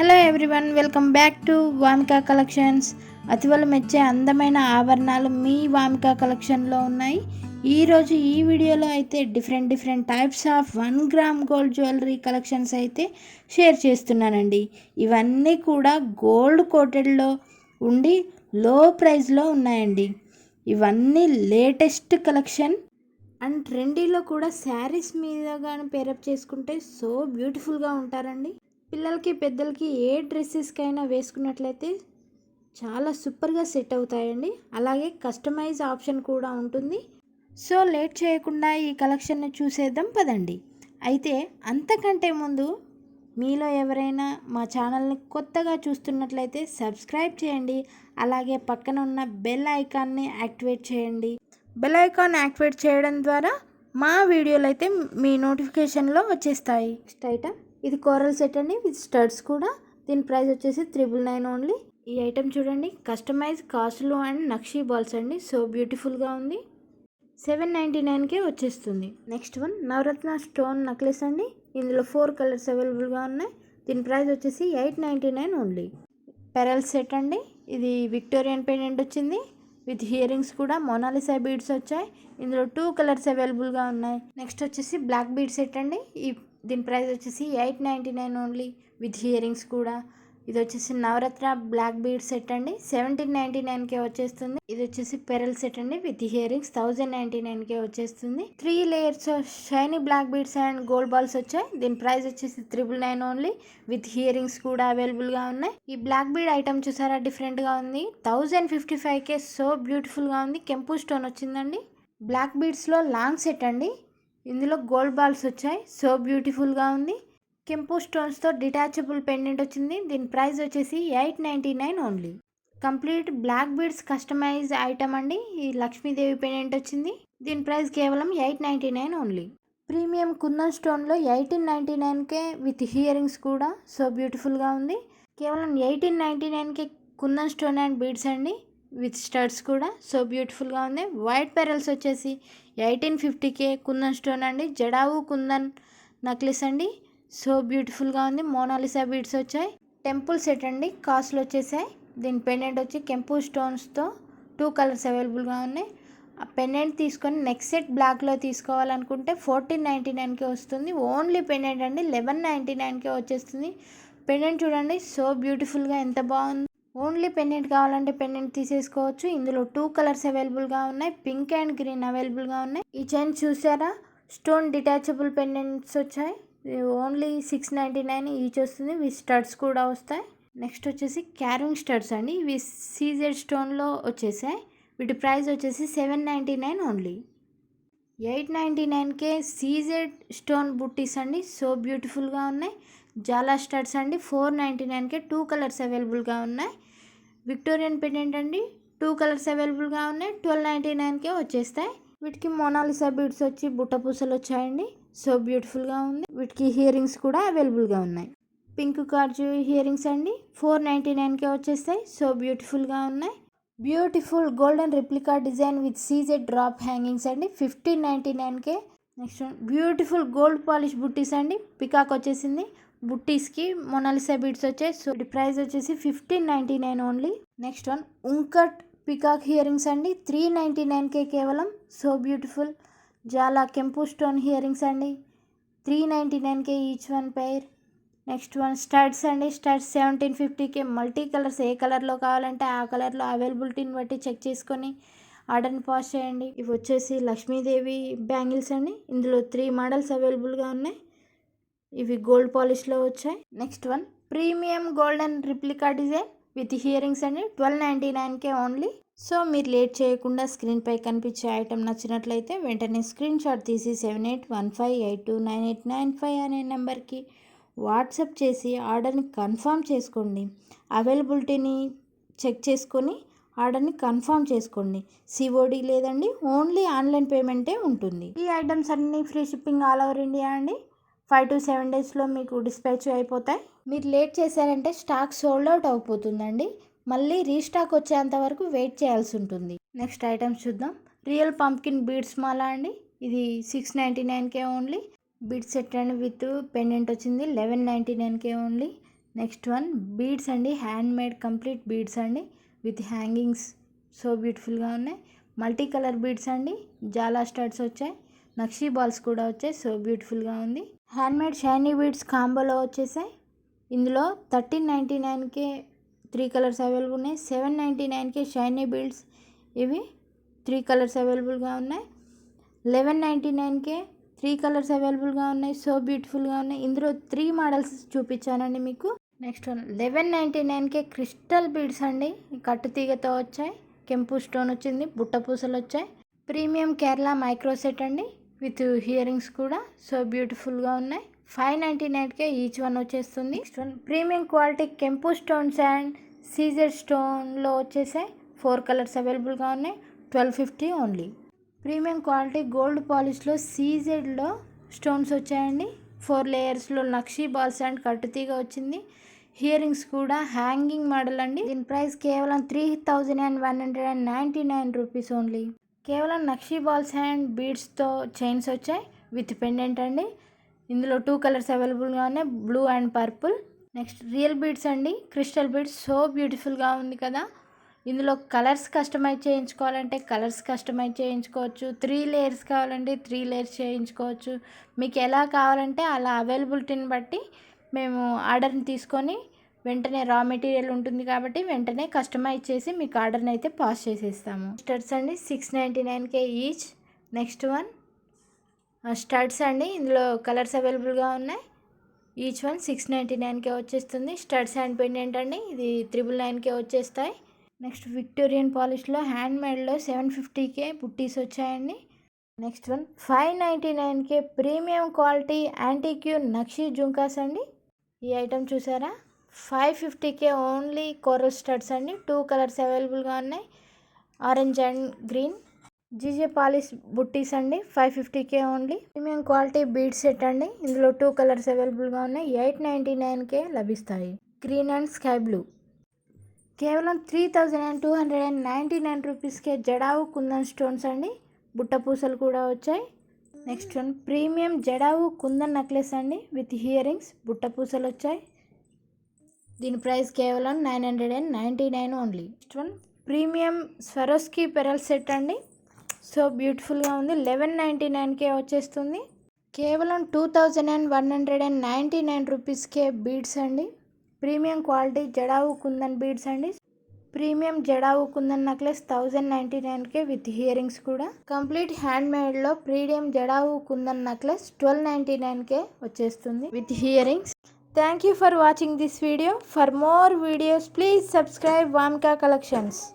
Hello everyone welcome back to Vamika collections అతివల మెచ్చే అందమైన ఆభరణాలు మీ వామికా కలెక్షన్లో ఉన్నాయి. ఈరోజు ఈ వీడియోలో అయితే different different types of one gram gold jewellery collections అయితే షేర్ చేస్తున్నానండి. ఇవన్నీ కూడా గోల్డ్ కోటెడ్లో ఉండి లో ప్రైస్లో ఉన్నాయండి. ఇవన్నీ లేటెస్ట్ కలెక్షన్ అండ్ ట్రెండీలో కూడా శారీస్ మీద కానీ పేరప్ చేసుకుంటే సో బ్యూటిఫుల్గా ఉంటారండి. పిల్లలకి పెద్దలకి ఏ డ్రెస్సెస్కైనా వేసుకున్నట్లయితే చాలా సూపర్గా సెట్ అవుతాయండి అలాగే కస్టమైజ్ ఆప్షన్ కూడా ఉంటుంది. సో లేట్ చేయకుండా ఈ కలెక్షన్ని చూసేద్దాం పదండి. అయితే అంతకంటే ముందు మీలో ఎవరైనా మా ఛానల్ని కొత్తగా చూస్తున్నట్లయితే సబ్స్క్రైబ్ చేయండి. అలాగే పక్కన ఉన్న బెల్ ఐకాన్ని యాక్టివేట్ చేయండి. బెల్ ఐకాన్ యాక్టివేట్ చేయడం ద్వారా మా వీడియోలు అయితే మీ నోటిఫికేషన్లో వచ్చేస్తాయి. నెక్స్ట్ ఐటమ్ ఇది కోరల్ సెట్ అండి. విత్ స్టడ్స్ కూడా. దీని ప్రైస్ వచ్చేసి త్రిబుల్ నైన్ ఓన్లీ ఈ ఐటెం చూడండి. కస్టమైజ్ కాస్ట్లు అండ్ నక్షీ బాల్స్ అండి. సో బ్యూటిఫుల్గా ఉంది. సెవెన్ నైంటీ నైన్కే వచ్చేస్తుంది. Next one navaratna stone necklace అండి. ఇందులో ఫోర్ కలర్స్ అవైలబుల్గా ఉన్నాయి. దీని ప్రైస్ వచ్చేసి eight ninety nine only pearl set అండి. ఇది విక్టోరియన్ పెయింట్ వచ్చింది. విత్ హియరింగ్స్ కూడా మోనాలిసా బీడ్స్ వచ్చాయి. ఇందులో టూ కలర్స్ అవైలబుల్గా ఉన్నాయి. నెక్స్ట్ వచ్చేసి బ్లాక్ బీడ్ సెట్ అండి. ఈ దీని ప్రైస్ వచ్చేసి eight ninety nine only with earrings కూడా. ఇది వచ్చేసి నవరత్న బ్లాక్ బీడ్ సెట్ అండి. సెవెంటీన్ నైన్టీ నైన్కే వచ్చేస్తుంది. ఇది వచ్చేసి పెరల్ సెట్ అండి. విత్ హియరింగ్స్ థౌజండ్ నైన్టీ నైన్కే వచ్చేస్తుంది. Three layers shiny black beads and gold balls వచ్చాయి. దీని ప్రైస్ వచ్చేసి triple nine only with earrings కూడా అవైలబుల్గా ఉన్నాయి. ఈ బ్లాక్ బీడ్ ఐటమ్ చూసారా? డిఫరెంట్గా ఉంది. థౌజండ్ ఫిఫ్టీ ఫైవ్కే సో బ్యూటిఫుల్గా ఉంది. కెంపు స్టోన్ వచ్చిందండి. బ్లాక్ బీడ్స్లో లాంగ్ సెట్ అండి. ఇందులో గోల్డ్ బాల్స్ వచ్చాయి. సో బ్యూటిఫుల్గా ఉంది. కెంపు స్టోన్స్తో డిటాచబుల్ పెండెంట్ వచ్చింది. దీని ప్రైస్ వచ్చేసి eight ninety nine only. Complete black beads customise item అండి. ఈ లక్ష్మీదేవి పెండెంట్ వచ్చింది. దీని ప్రైస్ కేవలం eight ninety nine only. Premium kundan స్టోన్లో eighteen ninety నైన్కే విత్ హియరింగ్స్ కూడా. సో బ్యూటిఫుల్గా ఉంది. కేవలం ఎయిటీన్ నైంటీ నైన్కే కుందన్ స్టోన్ అండ్ బీడ్స్ అండి. విత్ స్టడ్స్ కూడా. సో బ్యూటిఫుల్గా ఉంది. వైట్ పెరల్స్ వచ్చేసి ఎయిటీన్ ఫిఫ్టీకే కుందన్ స్టోన్ అండి. జడావు కుందన్ నక్లెస్ అండి. సో బ్యూటిఫుల్గా ఉంది. మోనాలిసా బీడ్స్ వచ్చాయి. టెంపుల్ సెట్ అండి. కాస్ట్లు వచ్చేసాయి. దీని పెండెంట్ వచ్చి కెంపు స్టోన్స్తో టూ కలర్స్ అవైలబుల్గా ఉన్నాయి. ఆ పెండెంట్ తీసుకొని నెక్స్ట్ సెట్ బ్లాక్లో తీసుకోవాలనుకుంటే ఫోర్టీన్ నైంటీ నైన్కే వస్తుంది. ఓన్లీ పెండెంట్ అండి. లెవెన్ నైంటీ నైన్కే వచ్చేస్తుంది. పెండెంట్ చూడండి. సో బ్యూటిఫుల్గా ఎంత బాగుంది. ఓన్లీ పెండెంట్ కావాలంటే పెండెంట్ తీసేసుకోవచ్చు. ఇందులో టూ కలర్స్ అవైలబుల్గా ఉన్నాయి. పింక్ అండ్ గ్రీన్ అవైలబుల్గా ఉన్నాయి. ఈ చైన్ చూసారా? స్టోన్ డిటాచబుల్ పెండెంట్స్ వచ్చాయి. Only six ninety nine each వస్తుంది. ఇవి స్టడ్స్ కూడా వస్తాయి. నెక్స్ట్ వచ్చేసి క్యారింగ్ స్టడ్స్ అండి. ఇవి సీజెడ్ స్టోన్లో వచ్చేసాయి. వీటి ప్రైస్ వచ్చేసి seven ninety nine only. Eight ninety నైన్కే CZ stone బుట్టీస్ అండి. సో బ్యూటిఫుల్గా ఉన్నాయి. జాలా స్టడ్స్ అండి. ఫోర్ నైంటీ నైన్కే టూ కలర్స్ అవైలబుల్గా ఉన్నాయి. విక్టోరియన్ పెండెంట్ అండి టూ కలర్స్ అవైలబుల్గా ఉన్నాయి. ట్వెల్వ్ నైంటీ నైన్కే వచ్చేస్తాయి. వీటికి మోనాలిసా బీడ్స్ వచ్చి బుట్ట పూసలు వచ్చాయండి. సో బ్యూటిఫుల్గా ఉంది. వీటికి హియరింగ్స్ కూడా అవైలబుల్గా ఉన్నాయి. పింక్ కార్జు హియరింగ్స్ అండి. ఫోర్ నైంటీ నైన్కే వచ్చేస్తాయి. సో బ్యూటిఫుల్గా ఉన్నాయి. Beautiful golden replica design with CZ drop hangings అండి. ఫిఫ్టీన్ నైంటీ నైన్కే నెక్స్ట్ బ్యూటిఫుల్ గోల్డ్ పాలిష్ బుట్టీస్ అండి. పికాక్ వచ్చేసింది. బుట్టీస్కి మొనాలిసా బీడ్స్ వచ్చాయి. సో ప్రైస్ వచ్చేసి fifteen ninety nine only. Next one uncut peacock earrings అండి. త్రీ నైంటీ నైన్కే కేవలం. So beautiful. చాలా కెంపు స్టోన్ హియరింగ్స్ అండి. Three ninety నైన్కే each one pair. Next one studs అండి. స్టడ్స్ సెవెంటీన్ ఫిఫ్టీకే మల్టీ కలర్స్ ఏ కలర్లో కావాలంటే ఆ కలర్లో అవైలబిలిటీని బట్టి చెక్ చేసుకొని ఆర్డర్ని పాస్ చేయండి. ఇవి వచ్చేసి లక్ష్మీదేవి బ్యాంగిల్స్ అండి. ఇందులో త్రీ మోడల్స్ అవైలబుల్గా ఉన్నాయి. ఇవి గోల్డ్ పాలిష్లో వచ్చాయి. Next one premium golden replica design with earrings అండి. ట్వెల్వ్ నైంటీ నైన్కే ఓన్లీ. సో మీరు లేట్ చేయకుండా స్క్రీన్పై కనిపించే ఐటెం నచ్చినట్లయితే వెంటనే స్క్రీన్ షాట్ తీసి seven eight one five eight two nine eight nine five అనే నెంబర్కి వాట్సప్ చేసి ఆర్డర్ని కన్ఫర్మ్ చేసుకోండి. అవైలబిలిటీని చెక్ చేసుకొని ఆర్డర్ని కన్ఫర్మ్ చేసుకోండి. సిఓడి లేదండి ఓన్లీ ఆన్లైన్ పేమెంటే ఉంటుంది. ఈ ఐటమ్స్ అన్నీ free shipping all over India అండి. ఫైవ్ టు సెవెన్ డేస్లో మీకు డిస్పాచ్ అయిపోతాయి. మీరు లేట్ చేశారంటే స్టాక్ సోల్డ్ అవుట్ అయిపోతుందండి మళ్ళీ రీస్టాక్ వచ్చేంత వరకు వెయిట్ చేయాల్సి ఉంటుంది. నెక్స్ట్ ఐటమ్స్ చూద్దాం. రియల్ పంప్కిన్ బీడ్స్ మాలా అండి. ఇది six ninety నైన్కే only. Bead set and with pendant వచ్చింది లెవెన్ నైంటీ నైన్కే ఓన్లీ. నెక్స్ట్ వన్ బీడ్స్ అండి. హ్యాండ్ మేడ్ కంప్లీట్ బీడ్స్ అండి. విత్ హ్యాంగింగ్స్ సో బ్యూటిఫుల్గా ఉన్నాయి. మల్టీ కలర్ బీడ్స్ అండి. జాలా స్టడ్స్ వచ్చాయి. నక్షీ బాల్స్ కూడా వచ్చాయి. సో బ్యూటిఫుల్గా ఉంది. హ్యాండ్మేడ్ షైనీ బీడ్స్ కాంబోలో వచ్చేసాయి. ఇందులో థర్టీన్ నైంటీ నైన్కే త్రీ కలర్స్ అవైలబుల్ ఉన్నాయి. సెవెన్ నైంటీ నైన్కే షైనీ బీడ్స్ ఇవి త్రీ కలర్స్ అవైలబుల్గా ఉన్నాయి. లెవెన్ నైంటీ నైన్కే త్రీ కలర్స్ అవైలబుల్గా ఉన్నాయి. సో బ్యూటిఫుల్గా ఉన్నాయి. ఇందులో త్రీ మోడల్స్ చూపించానండి మీకు. నెక్స్ట్ వన్ లెవెన్ నైంటీ నైన్కే క్రిస్టల్ బీడ్స్ అండి. కట్టు తీగతో వచ్చాయి. కెంపు స్టోన్ వచ్చింది. బుట్ట పూసలు వచ్చాయి. ప్రీమియం కేరళ మైక్రో సెట్ అండి. విత్ హియరింగ్స్ కూడా. సో బ్యూటిఫుల్గా ఉన్నాయి. ఫైవ్ నైంటీ నైన్కే ఈచ్ వన్ వచ్చేస్తుంది. నెక్స్ట్ వన్ ప్రీమియం క్వాలిటీ కెంపు స్టోన్స్ అండ్ సీజర్ స్టోన్లో వచ్చేసాయి ఫోర్ కలర్స్ అవైలబుల్గా ఉన్నాయి. Twelve fifty only. Premium quality gold పాలిష్లో సీజెడ్లో స్టోన్స్ వచ్చాయండి. ఫోర్ లేయర్స్లో నక్షీ బాల్స్ అండ్ కట్టుతీగ వచ్చింది. హియరింగ్స్ కూడా హ్యాంగింగ్ మోడల్ అండి. దీని ప్రైస్ కేవలం three thousand and one hundred and ninety nine rupees only. కేవలం నక్షీ బాల్స్ అండ్ బీడ్స్తో చైన్స్ వచ్చాయి. విత్ పెండెంట్ అండి. ఇందులో టూ కలర్స్ అవైలబుల్గా ఉన్నాయి blue and purple. Next real beads అండి. క్రిస్టల్ బీడ్స్ సో బ్యూటిఫుల్గా ఉంది కదా. ఇందులో కలర్స్ కస్టమైజ్ చేయించుకోవాలంటే కలర్స్ కస్టమైజ్ చేయించుకోవచ్చు. త్రీ లేయర్స్ కావాలంటే త్రీ లేయర్స్ చేయించుకోవచ్చు. మీకు ఎలా కావాలంటే అలా అవైలబిలిటీని బట్టి మేము ఆర్డర్ని తీసుకొని వెంటనే రా మెటీరియల్ ఉంటుంది కాబట్టి వెంటనే కస్టమైజ్ చేసి మీకు ఆర్డర్ని అయితే పాస్ చేసేస్తాము. స్టడ్స్ అండి సిక్స్ నైంటీ నైన్కే ఈచ్ నెక్స్ట్ వన్ స్టడ్స్ అండి ఇందులో కలర్స్ అవైలబుల్గా ఉన్నాయి. ఈచ్ వన్ సిక్స్ నైంటీ నైన్కే వచ్చేస్తుంది. స్టడ్స్ అండ్ పెండెంట్ అండి ఇది త్రిబుల్ నైన్కే వచ్చేస్తాయి. నెక్స్ట్ విక్టోరియన్ పాలిష్లో హ్యాండ్ మేడ్లో సెవెన్ ఫిఫ్టీకే పుట్టీస్ వచ్చాయండి. Next one five ninety నైన్కే premium quality antique nakshi jhumkas అండి. ఈ ఐటెం చూసారా? ఫైవ్ ఫిఫ్టీకే ఓన్లీ కోరల్ స్టడ్స్ అండి. టూ కలర్స్ అవైలబుల్గా ఉన్నాయి. Orange and green. GJ polish బుట్టీస్ అండి. Five fifty K only. Premium quality bead set అండి. ఇందులో టూ కలర్స్ అవైలబుల్గా ఉన్నాయి. ఎయిట్ నైంటీ నైన్కే లభిస్తాయి. Green and sky blue. కేవలం three thousand and two hundred and ninety nine రూపీస్కే జడావు కుందన్ స్టోన్స్ అండి. బుట్ట పూసలు కూడా వచ్చాయి. Next one premium jadau kundan necklace అండి. విత్ హియరింగ్స్ బుట్ట పూసలు వచ్చాయి. దీని ప్రైస్ కేవలం nine hundred and ninety nine only. Next one premium Swarovski pearl set అండి. సో బ్యూటిఫుల్గా ఉంది. లెవెన్ నైంటీ నైన్కే వచ్చేస్తుంది. కేవలం two thousand and one hundred and ninety nine రూపీస్కే బీడ్స్ అండి. Premium quality jadau kundan beads అండి. Premium jadau kundan necklace thousand ninety నైన్కే with earrings కూడా. Complete hand మేడ్లో premium jadau kundan necklace twelve ninety నైన్కే వచ్చేస్తుంది with earrings Thank you for watching this video. For more videos, please subscribe Vamka Collections.